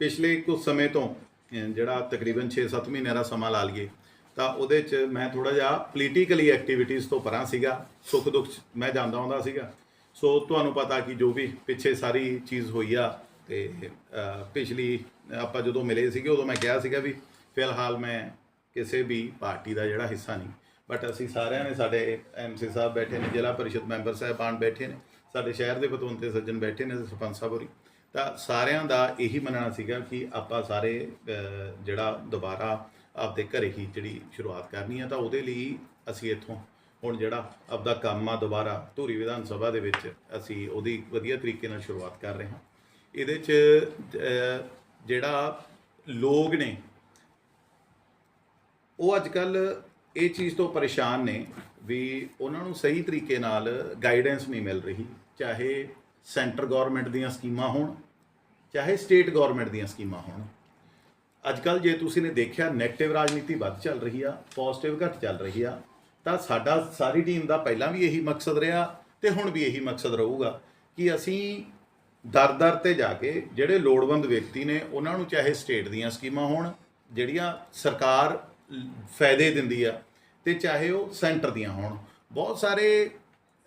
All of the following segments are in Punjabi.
ਪਿਛਲੇ ਕੁਝ ਸਮੇਂ ਤੋਂ ਜਿਹੜਾ ਤਕਰੀਬਨ 6-7 ਮਹੀਨਿਆਂ ਦਾ ਸਮਾਂ ਲਾ ਲਈਏ, ਤਾਂ ਉਹਦੇ 'ਚ ਮੈਂ ਥੋੜਾ ਜਿਹਾ ਪੋਲੀਟੀਕਲੀ ਐਕਟੀਵਿਟੀਜ਼ ਤੋਂ ਪਰਾਂ ਸੀਗਾ, ਸੁੱਖ ਦੁੱਖ ਮੈਂ ਜਾਂਦਾ ਹੁੰਦਾ ਸੀਗਾ। ਸੋ ਤੁਹਾਨੂੰ ਪਤਾ ਕਿ ਜੋ ਵੀ ਪਿੱਛੇ ਸਾਰੀ ਚੀਜ਼ ਹੋਈ ਆ, ਤੇ ਪਿਛਲੀ ਆਪਾਂ ਜਦੋਂ ਮਿਲੇ ਸੀਗੇ, ਉਦੋਂ ਮੈਂ ਕਿਹਾ ਸੀਗਾ ਵੀ ਫਿਲਹਾਲ ਮੈਂ ਕਿਸੇ ਵੀ ਪਾਰਟੀ ਦਾ ਜਿਹੜਾ ਹਿੱਸਾ ਨਹੀਂ। ਬਟ ਅਸੀਂ ਸਾਰਿਆਂ ਨੇ ਸਾਡੇ ਐਮਸੀ ਸਾਹਿਬ ਬੈਠੇ ਨੇ, ਜ਼ਿਲ੍ਹਾ ਪਰਿਸ਼ਦ ਮੈਂਬਰ ਸਾਹਿਬਾਨ ਬੈਠੇ ਨੇ, ਸਾਡੇ ਸ਼ਹਿਰ ਦੇ ਪਤਵੰਤੇ ਸੱਜਣ ਬੈਠੇ ਨੇ, ਸਰਪੰਚ ਸਾਹਿਬ ਹੋਰੀ। ਤਾਂ ਸਾਰਿਆਂ ਦਾ ਇਹੀ ਮੰਨਣਾ ਸੀਗਾ ਕਿ ਆਪਾਂ ਸਾਰੇ ਜਿਹੜਾ ਦੁਬਾਰਾ ਆਪਦੇ ਘਰੇ ਹੀ ਜਿਹੜੀ ਸ਼ੁਰੂਆਤ ਕਰਨੀ ਆ, ਤਾਂ ਉਹਦੇ ਲਈ ਅਸੀਂ ਇੱਥੋਂ ਹੁਣ ਜਿਹੜਾ ਆਪਦਾ ਕੰਮ ਆ ਦੁਬਾਰਾ ਧੂਰੀ ਵਿਧਾਨ ਸਭਾ ਦੇ ਵਿੱਚ ਅਸੀਂ ਉਹਦੀ ਵਧੀਆ ਤਰੀਕੇ ਨਾਲ ਸ਼ੁਰੂਆਤ ਕਰ ਰਹੇ ਹਾਂ। ਇਹਦੇ 'ਚ ਜਿਹੜਾ ਲੋਕ ਨੇ, ਉਹ ਅੱਜ ਕੱਲ ਇਹ ਚੀਜ਼ ਤੋਂ ਪਰੇਸ਼ਾਨ ਨੇ ਵੀ ਉਹਨਾਂ ਨੂੰ ਸਹੀ ਤਰੀਕੇ ਨਾਲ ਗਾਈਡੈਂਸ ਨਹੀਂ ਮਿਲ ਰਹੀ, ਚਾਹੇ ਸੈਂਟਰ ਗਵਰਨਮੈਂਟ ਦੀਆਂ ਸਕੀਮਾਂ ਹੋਣ, ਚਾਹੇ ਸਟੇਟ ਗਵਰਨਮੈਂਟ ਦੀਆਂ ਸਕੀਮਾਂ ਹੋਣ। ਅੱਜ ਕੱਲ ਜੇ ਤੁਸੀਂ ਨੇ ਦੇਖਿਆ 네ਗੇਟਿਵ ਰਾਜਨੀਤੀ ਵੱਧ ਚੱਲ ਰਹੀ ਆ ਪੋਜ਼ਿਟਿਵ ਘੱਟ ਚੱਲ ਰਹੀ ਆ, ਤਾਂ ਸਾਡਾ, ਸਾਰੀ ਟੀਮ ਦਾ ਪਹਿਲਾਂ ਵੀ ਇਹੀ ਮਕਸਦ ਰਿਹਾ ਤੇ ਹੁਣ ਵੀ ਇਹੀ ਮਕਸਦ ਰਹੂਗਾ ਕਿ ਅਸੀਂ ਦਰ-ਦਰ ਤੇ ਜਾ ਕੇ ਜਿਹੜੇ ਲੋੜਵੰਦ ਵਿਅਕਤੀ ਨੇ, ਉਹਨਾਂ ਨੂੰ ਚਾਹੇ ਸਟੇਟ ਦੀਆਂ ਸਕੀਮਾਂ ਹੋਣ, ਜਿਹੜੀਆਂ ਸਰਕਾਰ ਫਾਇਦੇ ਦਿੰਦੀ ਆ, ਤੇ ਚਾਹੇ ਉਹ ਸੈਂਟਰ ਦੀਆਂ ਹੋਣ। ਬਹੁਤ ਸਾਰੇ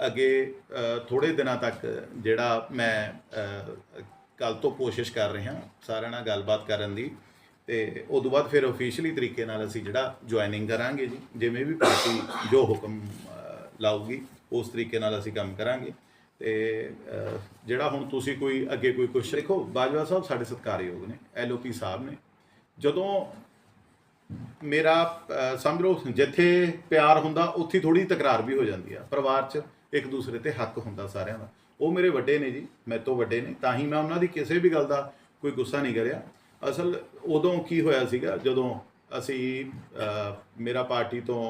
ਅੱਗੇ ਅ, ਥੋੜੇ ਦਿਨਾਂ ਤੱਕ ਜਿਹੜਾ ਮੈਂ ਕੱਲ ਤੋਂ ਕੋਸ਼ਿਸ਼ ਕਰ ਰਿਹਾ ਸਾਰਿਆਂ ਨਾਲ ਗੱਲਬਾਤ ਕਰਨ ਦੀ ਤੇ ਉਸ ਤੋਂ ਬਾਅਦ ਫਿਰ ਅਫੀਸ਼ੀਅਲੀ ਤਰੀਕੇ ਨਾਲ ਅਸੀਂ ਜਿਹੜਾ ਜੁਆਇਨਿੰਗ ਕਰਾਂਗੇ ਜੀ ਜਿਵੇਂ ਵੀ ਪਾਰਟੀ ਜੋ ਹੁਕਮ ਲਾਊਗੀ ਉਸ ਤਰੀਕੇ ਨਾਲ ਅਸੀਂ ਕੰਮ ਕਰਾਂਗੇ ਤੇ ਜਿਹੜਾ ਹੁਣ ਤੁਸੀਂ ਕੋਈ ਅੱਗੇ ਕੋਈ ਕੁਛ ਦੇਖੋ ਬਾਜਵਾ ਸਾਹਿਬ ਸਾਡੇ ਸਤਿਕਾਰਯੋਗ ਨੇ ਐਲਓਪੀ ਸਾਹਿਬ ਨੇ। ਜਦੋਂ ਮੇਰਾ ਸਮਝ ਲਓ ਜਿੱਥੇ ਪਿਆਰ ਹੁੰਦਾ ਉੱਥੇ ਥੋੜੀ ਤਕਰਾਰ ਵੀ ਹੋ ਜਾਂਦੀ ਆ ਪਰਿਵਾਰ 'ਚ ਇੱਕ ਦੂਸਰੇ ਤੇ ਹੱਕ ਹੁੰਦਾ ਸਾਰਿਆਂ ਦਾ। ਉਹ ਮੇਰੇ ਵੱਡੇ ਨੇ ਜੀ, ਮੇਰੇ ਤੋਂ ਵੱਡੇ ਨੇ। ਤਾਂ ਹੀ ਮੈਂ ਉਹਨਾਂ ਦੀ ਕਿਸੇ ਵੀ ਗੱਲ ਦਾ ਕੋਈ ਗੁੱਸਾ ਨਹੀਂ ਕਰਿਆ। ਅਸਲ ਉਦੋਂ ਕੀ ਹੋਇਆ ਸੀਗਾ, ਜਦੋਂ ਅਸੀਂ ਮੇਰਾ ਪਾਰਟੀ ਤੋਂ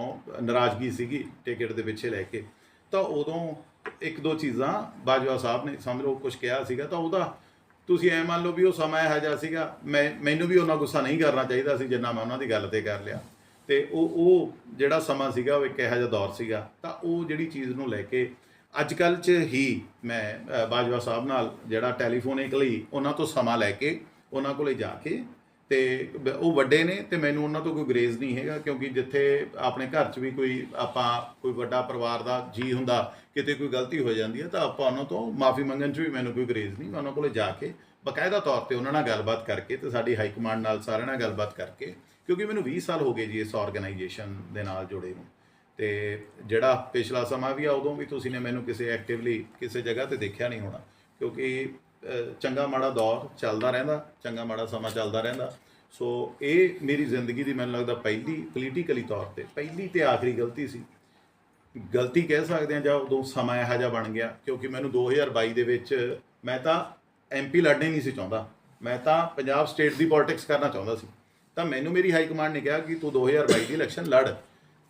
ਨਾਰਾਜ਼ਗੀ ਸੀਗੀ ਟਿਕਟ ਦੇ ਪਿੱਛੇ ਲੈ ਕੇ, ਤਾਂ ਉਦੋਂ ਇੱਕ ਦੋ ਚੀਜ਼ਾਂ ਬਾਜਵਾ ਸਾਹਿਬ ਨੇ ਸਮਝ ਲਓ ਕੁਝ ਕਿਹਾ ਸੀਗਾ, ਤਾਂ ਉਹਦਾ ਤੁਸੀਂ ਐ ਮੰਨ ਲਓ ਵੀ ਉਹ ਸਮਾਂ ਇਹੋ ਜਿਹਾ ਸੀਗਾ, ਮੈਂ, ਮੈਨੂੰ ਵੀ ਉਹਨਾਂ ਗੁੱਸਾ ਨਹੀਂ ਕਰਨਾ ਚਾਹੀਦਾ ਸੀ ਜਿੰਨਾ ਮੈਂ ਉਹਨਾਂ ਦੀ ਗੱਲ ਤੇ ਕਰ ਲਿਆ। ਤੇ ਉਹ ਉਹ ਜਿਹੜਾ ਸਮਾਂ ਸੀਗਾ, ਉਹ ਇੱਕ ਇਹੋ ਜਿਹਾ ਦੌਰ ਸੀਗਾ। ਤਾਂ ਉਹ ਜਿਹੜੀ ਚੀਜ਼ ਨੂੰ ਲੈ ਕੇ ਅੱਜ ਕੱਲ 'ਚ ਹੀ ਮੈਂ ਬਾਜਵਾ ਸਾਹਿਬ ਨਾਲ ਜਿਹੜਾ ਟੈਲੀਫੋਨਿਕ ਲਈ ਉਹਨਾਂ ਤੋਂ ਸਮਾਂ ਲੈ ਕੇ ਉਹਨਾਂ ਕੋਲੇ ਜਾ ਕੇ ਤੇ ਉਹ ਵੱਡੇ ਨੇ ਤੇ ਮੈਨੂੰ ਉਹਨਾਂ ਤੋਂ ਕੋਈ ਗਰੇਜ਼ ਨਹੀਂ ਹੈਗਾ, ਕਿਉਂਕਿ ਜਿੱਥੇ ਆਪਣੇ ਘਰ 'ਚ ਵੀ ਕੋਈ ਆਪਾਂ, ਕੋਈ ਵੱਡਾ ਪਰਿਵਾਰ ਦਾ ਜੀ ਹੁੰਦਾ, ਕਿਤੇ ਕੋਈ ਗਲਤੀ ਹੋ ਜਾਂਦੀ ਹੈ, ਤਾਂ ਆਪਾਂ ਉਹਨਾਂ ਤੋਂ ਮਾਫੀ ਮੰਗਣ 'ਚ ਵੀ ਮੈਨੂੰ ਕੋਈ ਗਰੇਜ਼ ਨਹੀਂ। ਮੈਂ ਉਹਨਾਂ ਕੋਲੇ ਜਾ ਕੇ ਬਕਾਇਦਾ ਤੌਰ ਤੇ ਉਹਨਾਂ ਨਾਲ ਗੱਲਬਾਤ ਕਰਕੇ ਤੇ ਸਾਡੀ ਹਾਈ ਕਮਾਂਡ ਨਾਲ ਸਾਰਿਆਂ ਨਾਲ ਗੱਲਬਾਤ ਕਰਕੇ ਕਿਉਂਕਿ ਮੈਨੂੰ 20 ਸਾਲ ਹੋ ਗਏ ਜੀ ਇਸ ਆਰਗੇਨਾਈਜੇਸ਼ਨ ਦੇ ਨਾਲ ਜੁੜੇ ਨੂੰ। ਤੇ ਜਿਹੜਾ ਪਿਛਲਾ ਸਮਾਂ ਵੀ ਆ, ਉਦੋਂ ਵੀ ਤੁਸੀਂ ਨੇ ਮੈਨੂੰ ਕਿਸੇ ਐਕਟਿਵਲੀ ਕਿਸੇ ਜਗ੍ਹਾ ਤੇ ਦੇਖਿਆ ਨਹੀਂ ਹੋਣਾ। ਕਿਉਂਕਿ ਚੰਗਾ ਮਾੜਾ ਦੌਰ ਚੱਲਦਾ ਰਹਿੰਦਾ, ਚੰਗਾ ਮਾੜਾ ਸਮਾਂ ਚੱਲਦਾ ਰਹਿੰਦਾ। ਸੋ ਇਹ ਮੇਰੀ ਜ਼ਿੰਦਗੀ ਦੀ ਮੈਨੂੰ ਲੱਗਦਾ ਪਹਿਲੀ ਪੋਲੀਟੀਕਲੀ ਤੌਰ ਤੇ, ਪਹਿਲੀ ਤੇ ਆਖਰੀ ਗਲਤੀ ਸੀ। ਗਲਤੀ ਕਹਿ ਸਕਦੇ ਹਾਂ ਜਾਂ ਉਦੋਂ ਸਮਾਂ ਇਹੋ ਜਿਹਾ ਬਣ ਗਿਆ, ਕਿਉਂਕਿ ਮੈਨੂੰ 2022 ਦੇ ਵਿੱਚ ਮੈਂ ਤਾਂ ਐਮਪੀ ਲੜਨੇ ਨਹੀਂ ਸੀ ਚਾਹੁੰਦਾ। ਮੈਂ ਤਾਂ ਪੰਜਾਬ ਸਟੇਟ ਦੀ ਪੋਲਿਟਿਕਸ ਕਰਨਾ ਚਾਹੁੰਦਾ ਸੀ। ਤਾਂ ਮੈਨੂੰ ਮੇਰੀ ਹਾਈ ਕਮਾਂਡ ਨੇ ਕਿਹਾ ਕਿ ਤੂੰ 2022 ਦੀ ਇਲੈਕਸ਼ਨ ਲੜ।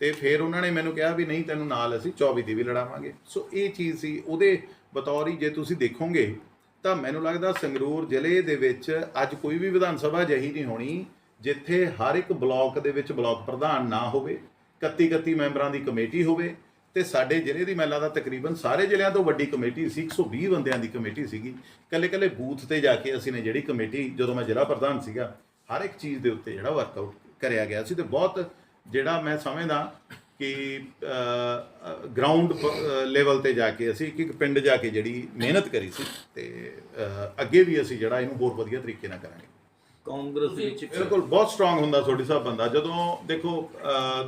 ਤੇ ਫਿਰ ਉਹਨਾਂ ਨੇ ਮੈਨੂੰ ਕਿਹਾ ਵੀ ਨਹੀਂ, ਤੈਨੂੰ ਨਾਲ ਅਸੀਂ 24 ਦੀ ਵੀ ਲੜਾਵਾਂਗੇ। ਸੋ ਇਹ ਚੀਜ਼ ਸੀ। ਉਹਦੇ ਬਤੌਰ ਹੀ ਜੇ ਤੁਸੀਂ ਦੇਖੋਗੇ, ਤਾਂ ਮੈਨੂੰ ਲੱਗਦਾ ਸੰਗਰੂਰ ਜ਼ਿਲ੍ਹੇ ਦੇ ਵਿੱਚ ਅੱਜ ਕੋਈ ਵੀ ਵਿਧਾਨ ਸਭਾ ਅਜਿਹੀ ਨਹੀਂ ਹੋਣੀ, ਜਿੱਥੇ ਹਰ ਇੱਕ ਬਲਾਕ ਦੇ ਵਿੱਚ ਬਲਾਕ ਪ੍ਰਧਾਨ ਨਾ ਹੋਵੇ 31 31 ਮੈਂਬਰਾਂ ਦੀ ਕਮੇਟੀ ਹੋਵੇ, ਤੇ ਸਾਡੇ ਜ਼ਿਲ੍ਹੇ ਦੀ ਮੈਨੂੰ ਦਾ ਤਕਰੀਬਨ ਸਾਰੇ ਜ਼ਿਲ੍ਹਿਆਂ ਤੋਂ ਵੱਡੀ ਕਮੇਟੀ ਸੀ 120 ਬੰਦਿਆਂ ਦੀ ਕਮੇਟੀ ਸੀਗੀ। ਕੱਲੇ ਕੱਲੇ ਬੂਥ ਤੇ ਜਾ ਕੇ ਅਸੀਂ ਨੇ ਜਿਹੜੀ ਕਮੇਟੀ, ਜਦੋਂ ਮੈਂ ਜ਼ਿਲ੍ਹਾ ਪ੍ਰਧਾਨ ਸੀਗਾ ਹਰ ਇੱਕ ਚੀਜ਼ ਦੇ ਉੱਤੇ ਜਿਹੜਾ ਵਰਕਆਊਟ ਕਰਿਆ ਗਿਆ ਸੀ ਤੇ ਬਹੁਤ ਜਿਹੜਾ ਮੈਂ ਸਮਝਦਾ ਕਿ ਗਰਾਊਂਡ ਲੈਵਲ ਤੇ ਜਾ ਕੇ ਅਸੀਂ ਇੱਕ ਇੱਕ ਪਿੰਡ ਜਾ ਕੇ ਜਿਹੜੀ ਮਿਹਨਤ ਕਰੀ ਸੀ ਤੇ ਅ, ਅੱਗੇ ਵੀ ਅਸੀਂ ਜਿਹੜਾ ਇਹਨੂੰ ਹੋਰ ਵਧੀਆ ਤਰੀਕੇ ਨਾਲ ਕਰਾਂਗੇ। ਕਾਂਗਰਸ ਵਿੱਚ ਬਿਲਕੁਲ ਬਹੁਤ ਸਟਰੋਂਗ ਹੁੰਦਾ ਤੁਹਾਡੀ ਸਾਹਿਬ ਬੰਦਾ। ਜਦੋਂ ਦੇਖੋ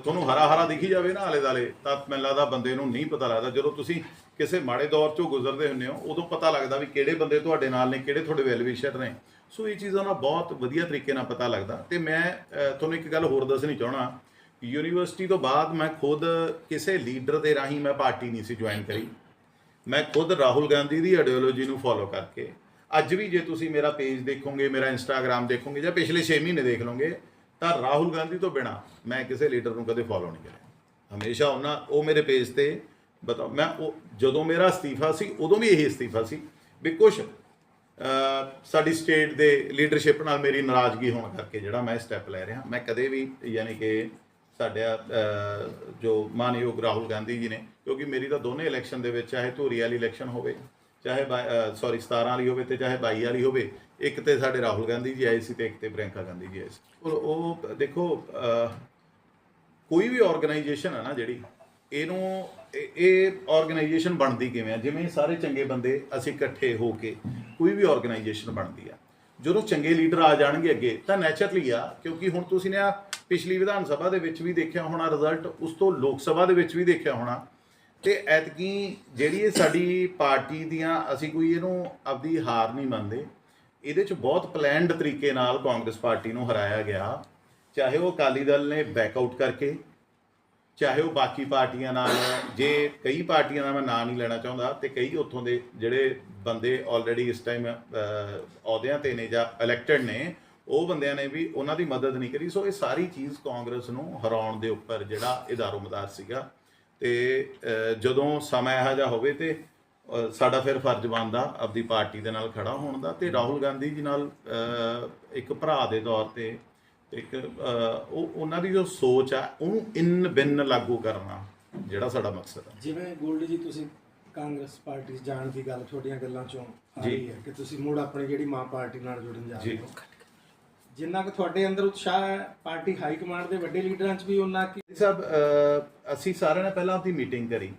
ਤੁਹਾਨੂੰ ਹਰਾ ਹਰਾ ਦਿਖੀ ਜਾਵੇ ਨਾ ਆਲੇ ਦਾਲੇ ਤਾਂ ਮੈਨੂੰ ਲੱਗਦਾ ਬੰਦੇ ਨੂੰ ਨਹੀਂ ਪਤਾ ਲੱਗਦਾ। ਜਦੋਂ ਤੁਸੀਂ ਕਿਸੇ ਮਾੜੇ ਦੌਰ ਚੋਂ ਗੁਜ਼ਰਦੇ ਹੁੰਦੇ ਹੋ ਉਦੋਂ ਪਤਾ ਲੱਗਦਾ ਵੀ ਕਿਹੜੇ ਬੰਦੇ ਤੁਹਾਡੇ ਨਾਲ ਨੇ ਕਿਹੜੇ ਤੁਹਾਡੇ ਵੈਲ ਵਿਸ਼ਰ ਨੇ। ਸੋ ਇਹ ਚੀਜ਼ਾਂ ਦਾ ਬਹੁਤ ਵਧੀਆ ਤਰੀਕੇ ਨਾਲ ਪਤਾ ਲੱਗਦਾ। ਤੇ ਮੈਂ ਤੁਹਾਨੂੰ ਇੱਕ ਗੱਲ ਹੋਰ ਦੱਸਣੀ ਚਾਹਣਾ ਯੂਨੀਵਰਸਿਟੀ ਤੋਂ ਬਾਅਦ ਮੈਂ ਖੁਦ ਕਿਸੇ ਲੀਡਰ ਦੇ ਰਾਹੀਂ ਮੈਂ ਪਾਰਟੀ ਨਹੀਂ ਸੀ ਜੁਆਇਨ ਕਰੀ। ਮੈਂ ਖੁਦ ਰਾਹੁਲ ਗਾਂਧੀ ਦੀ ਆਈਡੀਓਲੋਜੀ ਨੂੰ ਫੋਲੋ ਕਰਕੇ, ਅੱਜ ਵੀ ਜੇ ਤੁਸੀਂ ਮੇਰਾ ਪੇਜ ਦੇਖੋਗੇ, ਮੇਰਾ ਇੰਸਟਾਗ੍ਰam ਦੇਖੋਗੇ ਜਾਂ ਪਿਛਲੇ 6 ਮਹੀਨੇ ਦੇਖ ਲਓਗੇ, ਤਾਂ ਰਾਹੁਲ ਗਾਂਧੀ ਤੋਂ ਬਿਨਾ ਮੈਂ ਕਿਸੇ ਲੀਡਰ ਨੂੰ ਕਦੇ ਫੋਲੋ ਨਹੀਂ ਕਰਿਆ। ਹਮੇਸ਼ਾ ਉਹਨਾਂ, ਉਹ ਮੇਰੇ ਪੇਜ ਤੇ ਬਤਾ ਮੈਂ ਉਹ, ਜਦੋਂ ਮੇਰਾ ਅਸਤੀਫਾ ਸੀ, ਉਦੋਂ ਵੀ ਇਹੀ ਅਸਤੀਫਾ ਸੀ ਵੀ ਕੁਝ ਸਾਡੀ ਸਟੇਟ ਦੇ ਲੀਡਰਸ਼ਿਪ ਨਾਲ ਮੇਰੀ ਨਾਰਾਜ਼ਗੀ ਹੋਣ ਕਰਕੇ ਜਿਹੜਾ ਮੈਂ ਸਟੈਪ ਲੈ ਰਿਹਾ, ਮੈਂ ਕਦੇ ਵੀ ਯਾਨੀ ਕਿ ਸਾਡਾ ਜੋ ਮਾਨਯੋਗ ਰਾਹੁਲ ਗਾਂਧੀ ਜੀ ਨੇ, ਕਿਉਂਕਿ ਮੇਰੀ ਤਾਂ ਦੋਨੇ ਇਲੈਕਸ਼ਨ ਦੇ ਵਿੱਚ ਚਾਹੇ ਧੂਰੀ ਵਾਲੀ ਇਲੈਕਸ਼ਨ ਹੋਵੇ, ਚਾਹੇ ਸੌਰੀ 17 ਵਾਲੀ ਹੋਵੇ ਤੇ ਚਾਹੇ 22 ਵਾਲੀ ਹੋਵੇ, ਇੱਕ ਤੇ ਸਾਡੇ ਰਾਹੁਲ ਗਾਂਧੀ ਜੀ ਆਏ ਸੀ ਤੇ ਇੱਕ ਤੇ ਪ੍ਰਿਯੰਕਾ ਗਾਂਧੀ ਜੀ ਆਏ ਸੀ। ਔਰ ਉਹ ਦੇਖੋ ਕੋਈ ਵੀ ਆਰਗੇਨਾਈਜੇਸ਼ਨ ਹੈ ਨਾ ਜਿਹੜੀ, ਇਹਨੂੰ, ਇਹ- ਇਹ ਆਰਗੇਨਾਈਜੇਸ਼ਨ ਬਣਦੀ ਕਿਵੇਂ ਆ? ਜਿਵੇਂ ਸਾਰੇ ਚੰਗੇ ਬੰਦੇ ਅਸੀਂ ਇਕੱਠੇ ਹੋ ਕੇ ਕੋਈ ਵੀ ਆਰਗੇਨਾਈਜੇਸ਼ਨ ਬਣਦੀ ਆ। ਜਦੋਂ ਚੰਗੇ ਲੀਡਰ ਆ ਜਾਣਗੇ ਅੱਗੇ, ਤਾਂ ਨੈਚੁਰਲੀ ਆ, ਕਿਉਂਕਿ ਹੁਣ ਤੁਸੀਂ ਨੇ ਆ ਪਿਛਲੀ ਵਿਧਾਨ ਸਭਾ ਦੇ ਵਿੱਚ ਵੀ ਦੇਖਿਆ ਹੋਣਾ ਰਿਜ਼ਲਟ ਉਸ ਤੋਂ ਲੋਕ ਸਭਾ ਦੇ ਵਿੱਚ ਵੀ ਦੇਖਿਆ ਹੋਣਾ। ਤੇ ਐਤਕੀ ਜਿਹੜੀ ਇਹ ਸਾਡੀ ਪਾਰਟੀ ਦੀਆਂ, ਅਸੀਂ ਕੋਈ ਇਹਨੂੰ ਆਪਦੀ ਹਾਰ ਨਹੀਂ ਮੰਨਦੇ। ਇਹਦੇ ਚ ਬਹੁਤ ਪਲੈਨਡ ਤਰੀਕੇ ਨਾਲ ਕਾਂਗਰਸ ਪਾਰਟੀ ਨੂੰ ਹਰਾਇਆ ਗਿਆ। ਚਾਹੇ ਉਹ ਅਕਾਲੀ ਦਲ ਨੇ ਬੈਕ ਆਊਟ ਕਰਕੇ ਚਾਹੇ ਉਹ ਬਾਕੀ ਪਾਰਟੀਆਂ ਨਾਲ ਜੇ ਕਈ ਪਾਰਟੀਆਂ ਦਾ ਮੈਂ ਨਾਂ ਨਹੀਂ ਲੈਣਾ ਚਾਹੁੰਦਾ ਤੇ ਕਈ ਉੱਥੋਂ ਦੇ ਜਿਹੜੇ ਬੰਦੇ ਆਲਰੇਡੀ ਇਸ ਟਾਈਮ ਅਹੁਦਿਆਂ ਤੇ ਨੇ ਜਾਂ ਇਲੈਕਟਡ ਨੇ, ਉਹ ਬੰਦਿਆਂ ਨੇ ਵੀ ਉਹਨਾਂ ਦੀ ਮਦਦ ਨਹੀਂ ਕਰੀ। ਸੋ ਇਹ ਸਾਰੀ ਚੀਜ਼ ਕਾਂਗਰਸ ਨੂੰ ਹਰਾਉਣ ਦੇ ਉੱਪਰ ਜਿਹੜਾ ਇਦਾਰੋਮਦਾਰ ਸੀਗਾ ਤੇ ਜਦੋਂ ਸਮਾਂ ਇਹੋ ਜਿਹਾ ਹੋਵੇ ਤੇ ਸਾਡਾ ਫਿਰ ਫਰਜ਼ ਬਣਦਾ ਆਪਦੀ ਪਾਰਟੀ ਦੇ ਨਾਲ ਖੜਾ ਹੋਣ ਦਾ ਤੇ ਰਾਹੁਲ ਗਾਂਧੀ ਜੀ ਨਾਲ ਇੱਕ ਭਰਾ ਦੇ ਤੌਰ ਤੇ ਇੱਕ ਉਹ ਉਹਨਾਂ ਦੀ ਜੋ ਸੋਚ ਆ ਉਹਨੂੰ ਇਨ ਬਿਨ ਲਾਗੂ ਕਰਨਾ ਜਿਹੜਾ ਸਾਡਾ ਮਕਸਦ ਹੈ ਜਿਵੇਂ ਗੋਲਡੀ ਜੀ ਤੁਸੀਂ ਕਾਂਗਰਸ ਪਾਰਟੀ ਜਾਣ ਦੀ ਗੱਲ ਤੁਹਾਡੀਆਂ ਗੱਲਾਂ ਚੋਂ ਆ। ਰਹੀ ਹੈ ਕਿ ਤੁਸੀਂ ਮੁੜ ਆਪਣੀ ਜਿਹੜੀ ਮਾਂ ਪਾਰਟੀ ਨਾਲ ਜੁੜਨ ਜਾ ਰਹੇ। ਹੋ ਜਿੰਨਾ ਕਿ ਤੁਹਾਡੇ ਅੰਦਰ ਉਤਸ਼ਾਹ ਹੈ ਪਾਰਟੀ ਹਾਈ ਕਮਾਂਡ ਦੇ ਵੱਡੇ ਲੀਡਰਾਂ 'ਚ ਵੀ ਉਹਨਾਂ ਕੀ ਸਾਹਿਬ ਅਸੀਂ ਸਾਰਿਆਂ ਨੇ ਪਹਿਲਾਂ ਆਪਣੀ ਮੀਟਿੰਗ ਕਰੀ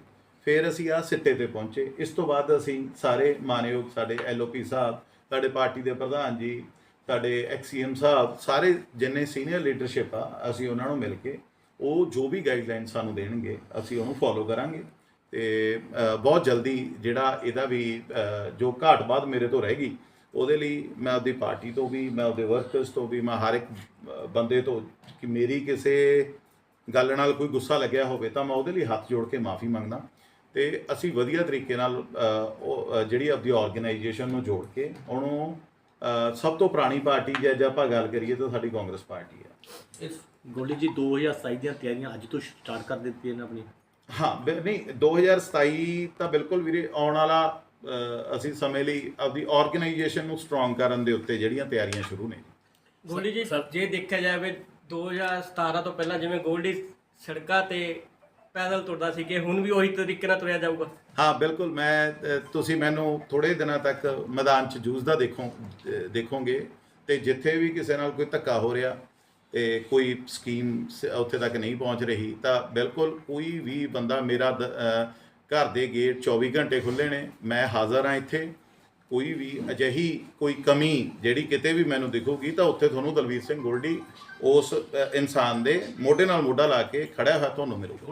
ਫਿਰ ਅਸੀਂ ਆ ਸਿੱਟੇ ਤੇ ਪਹੁੰਚੇ ਇਸ ਤੋਂ ਬਾਅਦ ਅਸੀਂ ਸਾਰੇ ਮਾਨਯੋਗ ਸਾਡੇ ਐਲਓਪੀ ਸਾਹਿਬ ਸਾਡੇ ਪਾਰਟੀ ਦੇ ਪ੍ਰਧਾਨ ਜੀ ਸਾਡੇ ਐਕਸੀਐਮ ਸਾਹਿਬ, ਸਾਰੇ ਜਿੰਨੇ ਸੀਨੀਅਰ ਲੀਡਰਸ਼ਿਪ ਆ, ਅਸੀਂ ਉਹਨਾਂ ਨੂੰ ਮਿਲ ਕੇ ਉਹ ਜੋ ਵੀ ਗਾਈਡਲਾਈਨ ਸਾਨੂੰ ਦੇਣਗੇ, ਅਸੀਂ ਉਹਨੂੰ ਫੋਲੋ ਕਰਾਂਗੇ। ਤੇ ਬਹੁਤ ਜਲਦੀ ਜਿਹੜਾ ਇਹਦਾ ਵੀ ਜੋ ਘਾਟ ਬਾਅਦ ਮੇਰੇ ਤੋਂ ਰਹਿ ਗਈ, ਉਹਦੇ ਲਈ ਮੈਂ ਆਪਦੀ ਪਾਰਟੀ ਤੋਂ ਵੀ, ਮੈਂ ਆਪਦੇ ਵਰਕਰਸ ਤੋਂ ਵੀ, ਮੈਂ ਹਰ ਇੱਕ ਬੰਦੇ ਤੋਂ ਕਿ ਮੇਰੀ ਕਿਸੇ ਗੱਲ ਨਾਲ ਕੋਈ ਗੁੱਸਾ ਲੱਗਿਆ ਹੋਵੇ ਤਾਂ ਮੈਂ ਉਹਦੇ ਲਈ ਹੱਥ ਜੋੜ ਕੇ ਮਾਫੀ ਮੰਗਦਾ। ਤੇ ਅਸੀਂ ਵਧੀਆ ਤਰੀਕੇ ਨਾਲ ਉਹ ਜਿਹੜੀ ਆਪਦੀ ਆਰਗੇਨਾਈਜੇਸ਼ਨ ਨੂੰ ਜੋੜ ਕੇ ਉਹਨੂੰ ਸਭ ਤੋਂ ਪੁਰਾਣੀ ਪਾਰਟੀ ਜੇ ਅੱਜ ਆਪਾਂ ਗੱਲ ਕਰੀਏ ਤਾਂ ਸਾਡੀ ਕਾਂਗਰਸ ਪਾਰਟੀ ਹੈ ਗੋਲੀ ਜੀ 2027 ਦੀਆਂ ਤਿਆਰੀਆਂ ਅੱਜ ਤੋਂ ਸਟਾਰਟ ਕਰ ਦਿੱਤੀਆਂ ਨੇ ਆਪਣੀ। ਹਾਂ ਬਿ- ਨਹੀਂ 2027 ਤਾਂ ਬਿਲਕੁਲ ਵੀਰੇ ਆਉਣ ਵਾਲਾ ਅਸੀਂ ਸਮੇਂ ਲਈ ਆਪਦੀ ਆਰਗੇਨਾਈਜੇਸ਼ਨ ਨੂੰ ਸਟਰੋਂਗ ਕਰਨ ਦੇ ਉੱਤੇ ਜਿਹੜੀਆਂ ਤਿਆਰੀਆਂ ਸ਼ੁਰੂ ਨੇ ਗੋਲਡੀ ਜੀ ਜੇ ਦੇਖਿਆ ਜਾਵੇ 2017 ਤੋਂ ਪਹਿਲਾਂ ਜਿਵੇਂ ਗੋਲਡੀ ਸੜਕਾਂ ਤੇ ਪੈਦਲ ਤੁਰਦਾ ਸੀ ਕਿ ਹੁਣ ਵੀ ਉਹੀ ਤਰੀਕੇ ਨਾਲ ਤੁਰਿਆ ਜਾਊਗਾ? ਹਾਂ ਬਿਲਕੁਲ। ਮੈਂ ਅ, ਤੁਸੀਂ ਮੈਨੂੰ ਥੋੜੇ ਦਿਨਾਂ ਤੱਕ ਮੈਦਾਨ 'ਚ ਜੂਝਦਾ ਦੇਖੋ ਅ, ਦੇਖੋਗੇ ਤੇ ਜਿੱਥੇ ਵੀ ਕਿਸੇ ਨਾਲ ਕੋਈ ਧੱਕਾ ਹੋ ਰਿਹਾ ਤੇ ਕੋਈ ਸਕੀਮ ਸ- ਉੱਥੇ ਤੱਕ ਨਹੀਂ ਪਹੁੰਚ ਰਹੀ ਤਾਂ ਬਿਲਕੁਲ ਕੋਈ ਵੀ ਬੰਦਾ ਮੇਰਾ ਦ- ਅ, ਘਰ ਦੇ ਗੇਟ 24 ਘੰਟੇ ਖੁੱਲੇ ਨੇ ਮੈਂ ਹਾਜ਼ਰ ਹਾਂ ਇੱਥੇ। ਕੋਈ ਵੀ ਅਜਿਹੀ ਕੋਈ ਕਮੀ ਜਿਹੜੀ ਕਿਤੇ ਵੀ ਮੈਨੂੰ ਦਿਖੂਗੀ ਤਾਂ ਉੱਥੇ ਤੁਹਾਨੂੰ ਦਲਵੀਰ ਸਿੰਘ ਗੋਲਡੀ ਉਸ ਅ, ਇਨਸਾਨ ਦੇ ਮੋਢੇ ਨਾਲ ਮੋਢਾ ਲਾ ਕੇ ਖੜਿਆ ਹੋਇਆ ਤੁਹਾਨੂੰ ਮਿਲੂਗਾ।